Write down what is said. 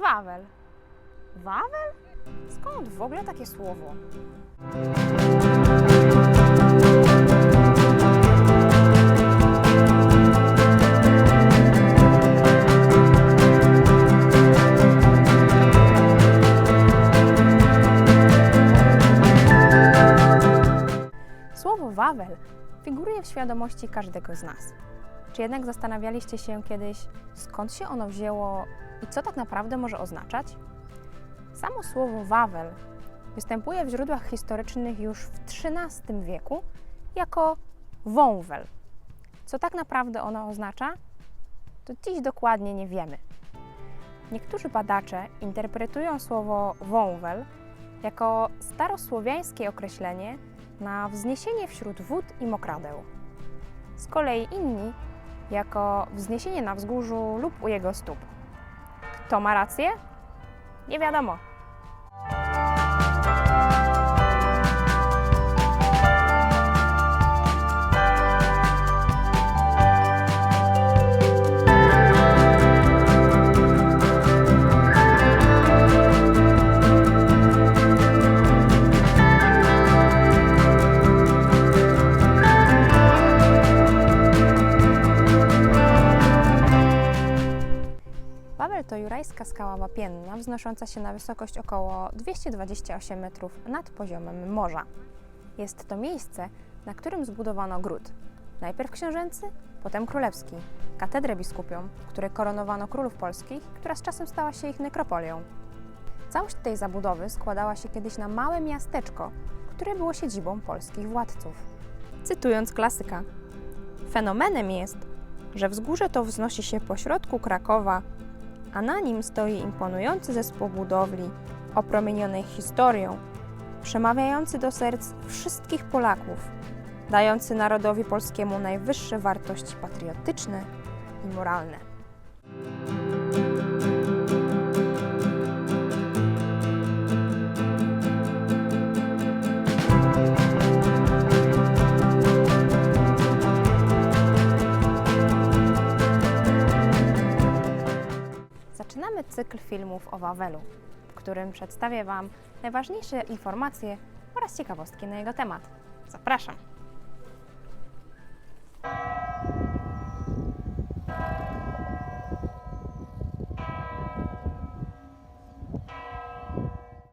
Wawel. Wawel? Skąd w ogóle takie słowo? Słowo Wawel figuruje w świadomości każdego z nas. Czy jednak zastanawialiście się kiedyś, skąd się ono wzięło i co tak naprawdę może oznaczać? Samo słowo Wawel występuje w źródłach historycznych już w XIII wieku jako wąwel. Co tak naprawdę ono oznacza? To dziś dokładnie nie wiemy. Niektórzy badacze interpretują słowo wąwel jako starosłowiańskie określenie na wzniesienie wśród wód i mokradeł. Z kolei inni jako wzniesienie na wzgórzu lub u jego stóp. Kto ma rację? Nie wiadomo. To jurajska skała wapienna, wznosząca się na wysokość około 228 metrów nad poziomem morza. Jest to miejsce, na którym zbudowano gród. Najpierw książęcy, potem królewski, katedrę biskupią, w której koronowano królów polskich, która z czasem stała się ich nekropolią. Całość tej zabudowy składała się kiedyś na małe miasteczko, które było siedzibą polskich władców. Cytując klasyka, fenomenem jest, że wzgórze to wznosi się pośrodku Krakowa a na nim stoi imponujący zespół budowli, opromienionej historią, przemawiający do serc wszystkich Polaków, dający narodowi polskiemu najwyższe wartości patriotyczne i moralne. Zaczynamy cykl filmów o Wawelu, w którym przedstawię Wam najważniejsze informacje oraz ciekawostki na jego temat. Zapraszam!